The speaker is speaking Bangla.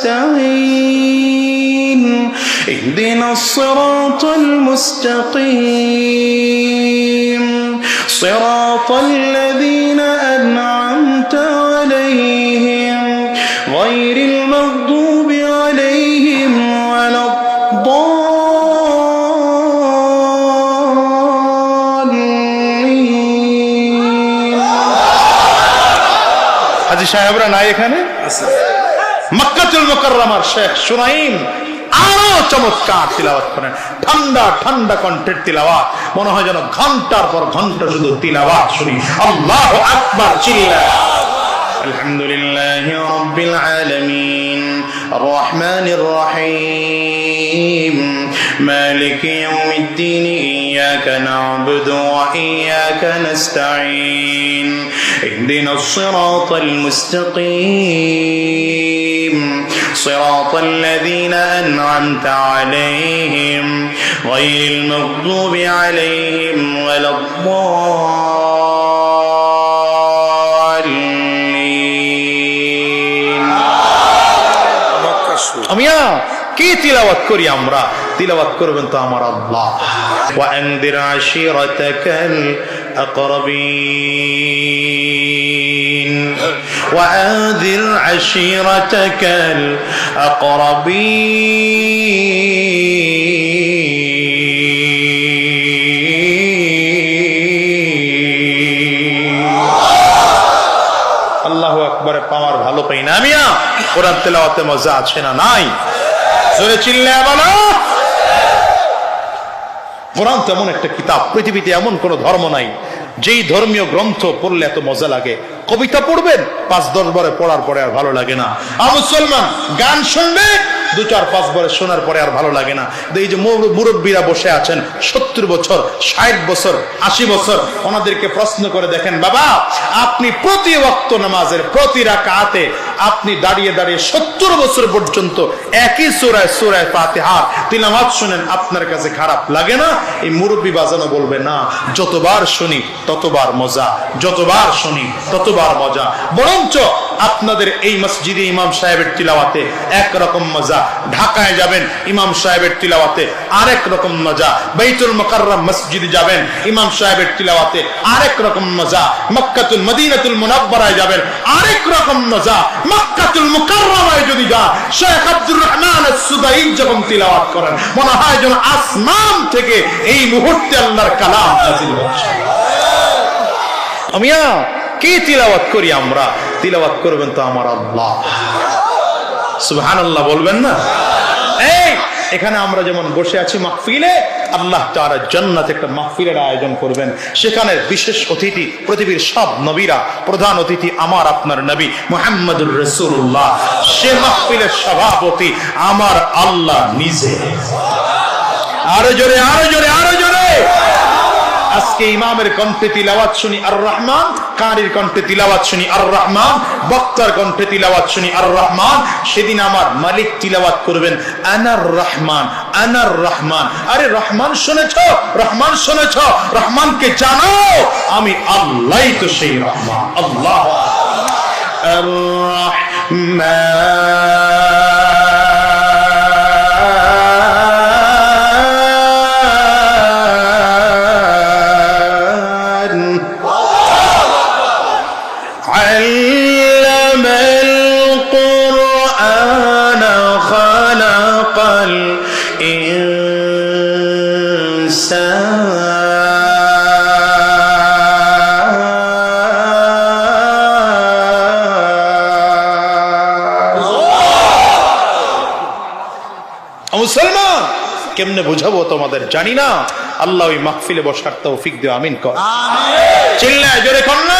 نستعين اهدنا الصراط المستقيم صراط الذين أنعمت عليهم غير المغضوب عليهم ولا الضالين হাজি সাহেবরা নাই এখানে মক্কাতুল মুকাররমার শেখ সুনাইম আরো চমৎকার তিলাওয়াত করেন ঠান্ডা ঠান্ডা কণ্ঠের তিলাওয়াত মনে হয় যেন ঘন্টার পর ঘন্টা শুধু তিলাওয়াত শুনি আল্লাহু আকবার চিল্লা الحمد لله رب العالمين الرحمن الرحيم مالك يوم الدين إياك نعبد وإياك نستعين اهدنا الصراط المستقيم صراط الذين أنعمت عليهم غير المغضوب عليهم ولا الضالين আমিয়া কি তিলাওয়াত করি আমরা তিলাওয়াত করবেন তো আমার আল্লাহ وأنذر عشيرتك الأقربين وأنذر عشيرتك الأقربين আল্লাহ আকবরে পাওয়ার ভালো পাই না আমিয়া কোরআন তেলাওয়াতে মজা আছে না নাই জোরে চিল্লে বলো কোরআন তো এমন একটা কিতাব পৃথিবীতে এমন কোন ধর্ম নাই যেই ধর্মীয় গ্রন্থ পড়লে এত মজা লাগে, কবিতা পড়বেন, পাঁচ দশ বারে পড়ার পরে আর ভালো লাগে না। আর মুসলমান, গান শুনবে, দু চার পাঁচ বারে শোনার পরে আর ভালো লাগে না। এই যে মুরব্বীরা বসে আছেন, সত্তর বছর, ষাট বছর, আশি বছর, ওনাদেরকে প্রশ্ন করে দেখেন, বাবা, আপনি প্রতি ওক্ত নামাজের প্রতি রাকাতে আপনি দাঁড়িয়ে দাঁড়িয়ে সত্তর বছর পর্যন্ত একই সুরায় সুরায় ফাতিহা আমার শুনেন, আপনার কাছে খারাপ লাগে না? এই মুরব্বী বাজানো বলবে, না, যতবার শুনি ততবার মজা, যতবার শুনি ততবার মজা। বরঞ্চ আপনাদের এই মসজিদে ইমাম সাহেবের তিলাওয়াতে একরকম মজা। ঢাকায় যাবেন, ইমাম সাহেবের তিলাওয়াতে আরেক রকম মজা। বাইতুল মুকাররম মসজিদে যাবেন, ইমাম সাহেবের তিলাওয়াতে আরেক রকম মজা। মক্কাতুল মদিনাতুল মুনাব্বারায় যাবেন, আরেক রকম মজা। মক্কাতুল মুকাররমায় যদি যান, শেখ আব্দুর রহমান সুদাইন যখন তিলাওয়াত করেন, মনে হয় যেন আসমান থেকে এই মুহূর্তে আল্লাহর কালাম নাযিল হচ্ছে। আমিয়া কি তিলাওয়াত করি আমরা? তিলাওয়াত করবেন তো আমার আল্লাহ। সুবহানাল্লাহ বলবেন না? এখানে আমরা যেমন বসে আছি মাহফিলে, আল্লাহ তাআলা জান্নাতে একটা মাহফিলের আয়োজন করবেন। সেখানে বিশেষ অতিথি, পৃথিবীর সব নবীরা, প্রধান অতিথি আমার, আপনার নবী মুহাম্মদুর রাসূলুল্লাহ। সে মাহফিলের সভাপতি আমার আল্লাহ নিজে। আরও জোরে আরও জোরে আরও জোরে। আজকে ইমামের কণ্ঠে তিলাওয়াত শুনি আর রহমান কারির কণ্ঠে তিলাওয়াত শুনি আর রহমান বক্তার কণ্ঠে তিলাওয়াত শুনি আর রহমান সেদিন আমার মালিক তিলাওয়াত করবেন আনার রহমান আনার রহমান। আরে, রহমান শুনেছ? রহমান শুনেছ? রহমানকে জানো আমি আল্লাহ তো সেই রহমান, আল্লাহ আর علم القرآن خلق الإنسان মুসলমান কেমনে বুঝাবো তোমাদের জানি না আল্লাহ ওই মাহফিলে বসার তৌফিক দিও আমিন কর চিল্লায় জোরে কর না